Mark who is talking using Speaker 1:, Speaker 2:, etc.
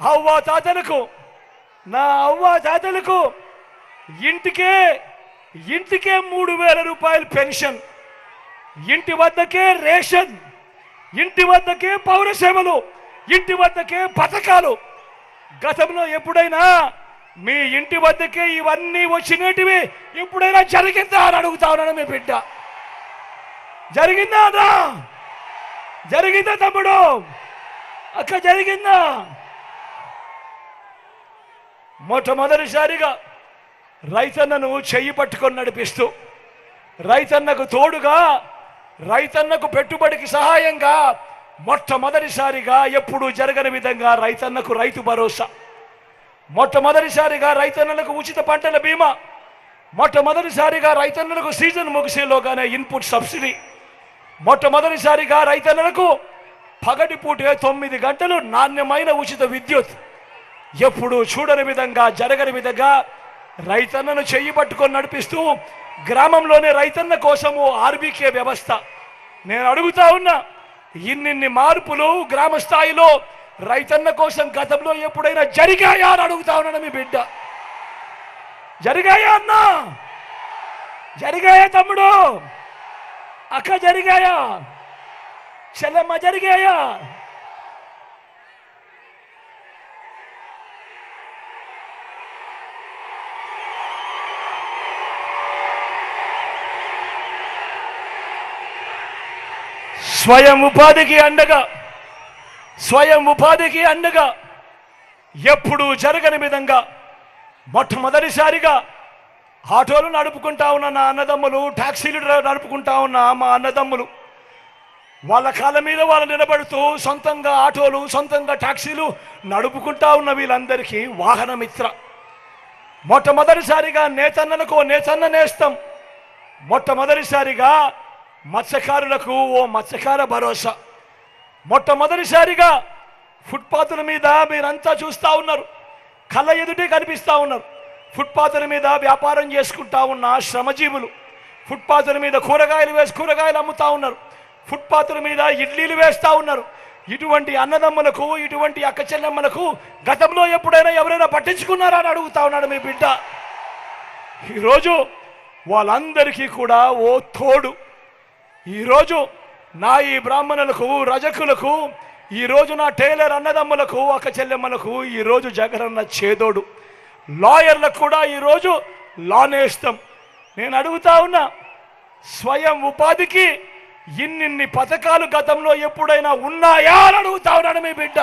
Speaker 1: అవ్వ తాతలకు నా అవ్వ తాతలకు ఇంటికే ఇంటికే మూడు వేల రూపాయలు పెన్షన్. ఇంటి వద్దకే రేషన్ ఇంటి వద్దకే పౌరసేవలు ఇంటి వద్దకే పథకాలు. గతంలో ఎప్పుడైనా మీ ఇంటి వద్దకే ఇవన్నీ వచ్చినటివి ఎప్పుడైనా జరిగిందా అని అడుగుతా ఉన్నాను మీ బిడ్డ. జరిగిందా జరిగిందా తమ్ముడు? అక్క జరిగిందా? మొట్టమొదటిసారిగా రైతన్నను చెయ్యి పట్టుకొని నడిపిస్తూ రైతన్నకు తోడుగా రైతన్నకు పెట్టుబడికి సహాయంగా మొట్టమొదటిసారిగా ఎప్పుడూ జరగని విధంగా రైతన్నకు రైతు భరోసా. మొట్టమొదటిసారిగా రైతన్నలకు ఉచిత పంటల బీమా. మొట్టమొదటిసారిగా రైతన్నలకు సీజన్ ముగిసేలోగానే ఇన్పుట్ సబ్సిడీ. మొట్టమొదటిసారిగా రైతన్నలకు పగటిపూటే తొమ్మిది గంటలు నాణ్యమైన ఉచిత విద్యుత్. ఎప్పుడు చూడని విధంగా జరగని విధంగా రైతన్నను చెయ్యి పట్టుకొని నడిపిస్తూ గ్రామంలోనే రైతన్న కోసము ఆర్బీకే వ్యవస్థ. నేను అడుగుతా ఉన్నా ఇన్నిన్ని మార్పులు గ్రామ స్థాయిలో రైతన్న కోసం గతంలో ఎప్పుడైనా జరిగాయా అని అడుగుతా ఉన్నాను మీ బిడ్డ. జరిగాయా అన్నా? జరిగాయా తమ్ముడు? అక్క జరిగాయా? చెల్లమ్మ జరిగాయా? స్వయం ఉపాధికి అండగా స్వయం ఉపాధికి అండగా ఎప్పుడూ జరగని విధంగా మొట్టమొదటిసారిగా ఆటోలు నడుపుకుంటా ఉన్న నా అన్నదమ్ములు టాక్సీలు నడుపుకుంటా ఉన్న మా అన్నదమ్ములు వాళ్ళ కాళ్ళ మీద వాళ్ళు నిలబడుతూ సొంతంగా ఆటోలు సొంతంగా ట్యాక్సీలు నడుపుకుంటా ఉన్న వీళ్ళందరికీ వాహనమిత్ర. మొట్టమొదటిసారిగా నేతన్నలకు నేతన్న నేస్తాం. మొట్టమొదటిసారిగా మత్స్యకారులకు ఓ మత్స్యకార భరోసా. మొట్టమొదటిసారిగా ఫుట్పాతుల మీద మీరంతా చూస్తూ ఉన్నారు. కళ్ళ ఎదుటే కనిపిస్తూ ఉన్నారు. ఫుట్పాతుల మీద వ్యాపారం చేసుకుంటా ఉన్న శ్రమజీవులు. ఫుట్పాతుల మీద కూరగాయలు వేసి కూరగాయలు అమ్ముతా ఉన్నారు. ఫుట్పాతుల మీద ఇడ్లీలు వేస్తూ ఉన్నారు. ఇటువంటి అన్నదమ్ములకు ఇటువంటి అక్క చెల్లెమ్మలకు గతంలో ఎప్పుడైనా ఎవరైనా పట్టించుకున్నారా అని అడుగుతా ఉన్నాడు మీ బిడ్డ. ఈరోజు వాళ్ళందరికీ కూడా ఓ తోడు. ఈరోజు నా ఈ బ్రాహ్మణులకు రజకులకు ఈరోజు నా టైలర్ అన్నదమ్ములకు ఒక చెల్లెమ్మలకు ఈరోజు జగనన్న చేదోడు. లాయర్లకు కూడా ఈరోజు లానేస్తాం నేను అడుగుతా ఉన్నా స్వయం ఉపాధికి ఇన్నిన్ని పథకాలు గతంలో ఎప్పుడైనా ఉన్నాయా అని అడుగుతా ఉన్నాను మీ బిడ్డ.